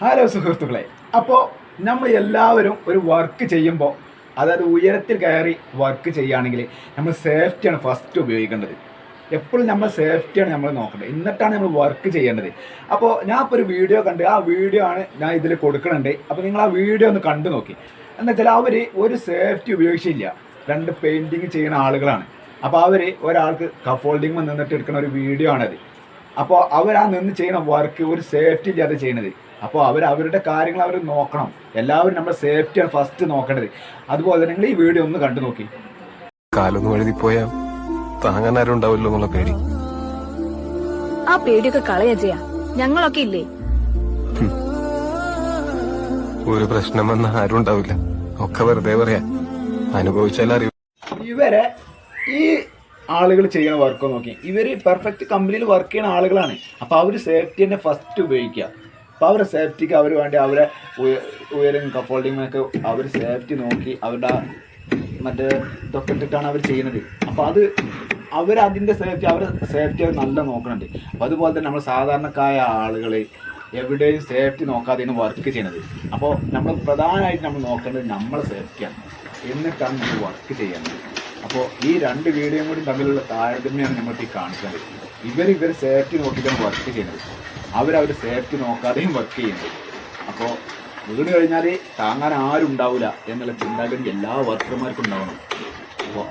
Hello സുഹൃത്തുക്കളെ. അപ്പോൾ നമ്മൾ എല്ലാവരും ഒരു വർക്ക് ചെയ്യുമ്പോൾ അതായത് ഉയരത്തിൽ കയറി വർക്ക് ചെയ്യുകയാണെങ്കിൽ നമ്മൾ സേഫ്റ്റിയാണ് ഫസ്റ്റ് ഉപയോഗിക്കേണ്ടത്. എപ്പോഴും നമ്മൾ സേഫ്റ്റിയാണ് നമ്മൾ നോക്കേണ്ടത്. എന്നിട്ടാണ് നമ്മൾ വർക്ക് ചെയ്യേണ്ടത്. അപ്പോൾ ഞാൻ ഇപ്പോൾ ഒരു വീഡിയോ കണ്ട് ആ വീഡിയോ ആണ് ഞാൻ ഇതിൽ കൊടുക്കുന്നുണ്ട്. അപ്പോൾ നിങ്ങൾ ആ വീഡിയോ ഒന്ന് കണ്ടു നോക്കി. എന്ന് വെച്ചാൽ അവർ ഒരു സേഫ്റ്റി ഉപയോഗിച്ചില്ല. രണ്ട് പെയിന്റിങ് ചെയ്യുന്ന ആളുകളാണ്. അപ്പോൾ അവർ ഒരാൾക്ക് കഫോൾഡിങ് നിന്നിട്ട് എടുക്കുന്ന ഒരു വീഡിയോ ആണത്. അപ്പോൾ അവർ നിന്ന് ചെയ്യുന്ന വർക്ക് ഒരു സേഫ്റ്റി ഇല്ലാതെ ചെയ്യുന്നത്. അപ്പോൾ അവർ അവരുടെ കാര്യങ്ങൾ അവർ നോക്കണം. എല്ലാവരും നമ്മുടെ സേഫ്റ്റിയാണ് ഫസ്റ്റ് നോക്കേണ്ടത്. അതുപോലെ തന്നെ നിങ്ങൾ ഈ വീഡിയോ ഒന്ന് കണ്ടു നോക്കി. കാലൊന്നും എഴുതി പോയാ താങ്ങാൻ ആരും ഉണ്ടാവില്ലോ എന്നുള്ള പേടി. ആ പേടിയൊക്കെ കളയാ ചെയ്യാ. ഞങ്ങളൊക്കെ ഇല്ലേ? ഒരു പ്രശ്നം വന്ന ആരും ഉണ്ടാവില്ല. ഒക്കെ വെറുതെ പറയാ. അനുഭവിച്ചാൽ അറിയൂ. ഇവരെ ഈ ആളുകൾ ചെയ്യുന്ന വർക്ക് നോക്കി. ഇവർ പെർഫെക്റ്റ് കമ്പനിയിൽ വർക്ക് ചെയ്യുന്ന ആളുകളാണ്. അപ്പോൾ അവർ സേഫ്റ്റി തന്നെ ഫസ്റ്റ് ഉപയോഗിക്കുക. അപ്പോൾ അവരുടെ സേഫ്റ്റിക്ക് അവർ വേണ്ടി അവരെ ഉയ- ഉയരം ഫോൾഡിങ്ങിനൊക്കെ അവർ സേഫ്റ്റി നോക്കി അവരുടെ മറ്റേ ഇതൊക്കെ ഇട്ടിട്ടാണ് അവർ ചെയ്യുന്നത്. അപ്പോൾ അത് അവർ സേഫ്റ്റി അവരുടെ സേഫ്റ്റി അവർ നല്ല നോക്കുന്നുണ്ട് അപ്പോൾ അതുപോലെ തന്നെ നമ്മൾ സാധാരണക്കായ ആളുകൾ എവിടെയും സേഫ്റ്റി നോക്കാതെയാണ് വർക്ക് ചെയ്യുന്നത്. അപ്പോൾ നമ്മൾ പ്രധാനമായിട്ട് നമ്മൾ നോക്കേണ്ടത് നമ്മളെ സേഫ്റ്റിയാണ് എന്നിട്ടാണ് നമ്മൾ വർക്ക് ചെയ്യുന്നത്. അപ്പോൾ ഈ രണ്ട് വീഡിയോയും കൂടി തമ്മിലുള്ള താരതമ്യമാണ് നമ്മൾക്ക് ഈ കാണിക്കുന്നത്. ഇവർ ഇവർ സേഫ്റ്റി നോക്കിയിട്ടാണ് വർക്ക് ചെയ്യുന്നത്. അവരവർ സേഫ്റ്റി നോക്കാതെയും വർക്ക് ചെയ്യുന്നത് അപ്പോൾ വീട് കഴിഞ്ഞാൽ താങ്ങാൻ ആരും ഉണ്ടാവില്ല എന്നുള്ള ചിന്താഗതി എല്ലാ വർക്കർമാർക്കും ഉണ്ടാവണം അപ്പോൾ